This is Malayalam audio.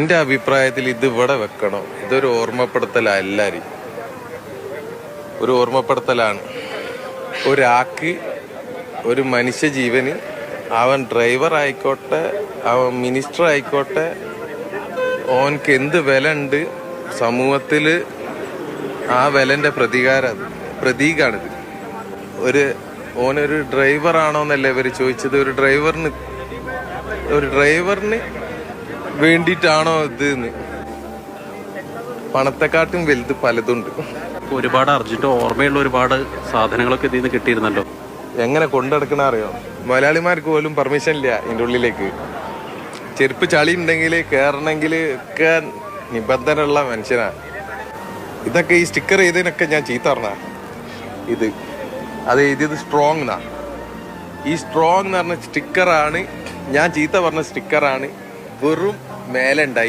എന്റെ അഭിപ്രായത്തിൽ ഇത് ഇവിടെ വെക്കണം? ഇതൊരു ഓർമ്മപ്പെടുത്തലാ എല്ലാരും ഒരു ഓർമ്മപ്പെടുത്തലാണ്. ഒരാൾക്ക് ഒരു മനുഷ്യ ജീവന് അവൻ ഡ്രൈവർ ആയിക്കോട്ടെ അവൻ മിനിസ്റ്റർ ആയിക്കോട്ടെ ഓനക്ക് എന്ത് വില ഉണ്ട് സമൂഹത്തിൽ ആ വിലന്റെ പ്രതികാരം പ്രതീകാണിത്. ഒരു ഓനൊരു ഡ്രൈവർ ആണോന്നല്ലേ ഇവർ ചോദിച്ചത്? ഒരു ഡ്രൈവറിന് ഒരു ഡ്രൈവറിന് വേണ്ടിയിട്ടാണോ ഇത് എന്ന്? പണത്തെക്കാട്ടും വലുത് പലതുണ്ട്. ഒരുപാട് അർജന്റ് ഓർമ്മയുള്ള ഒരുപാട് സാധനങ്ങളൊക്കെ ഇതിൽ നിന്ന് കിട്ടിയിരുന്നല്ലോ. എങ്ങനെ കൊണ്ടെടുക്കണ അറിയോ? മലയാളിമാർക്ക് പോലും പെർമിഷൻ ഇല്ല ഇതിന്റെ ഉള്ളിലേക്ക്. ചെരുപ്പ് ചളി ഉണ്ടെങ്കിൽ കയറണമെങ്കിൽ ഒക്കെ നിബന്ധന ഉള്ള മനുഷ്യനാ. ഇതൊക്കെ ഈ സ്റ്റിക്കർ ചെയ്തതിനൊക്കെ ഞാൻ ചീത്ത പറഞ്ഞ ഇത്. അത് എഴുതിയത് സ്ട്രോങ് എന്നാ ഈ സ്ട്രോങ് എന്ന് പറഞ്ഞ സ്റ്റിക്കറാണ് ഞാൻ ചീത്ത പറഞ്ഞ സ്റ്റിക്കറാണ് വെറും മേലെ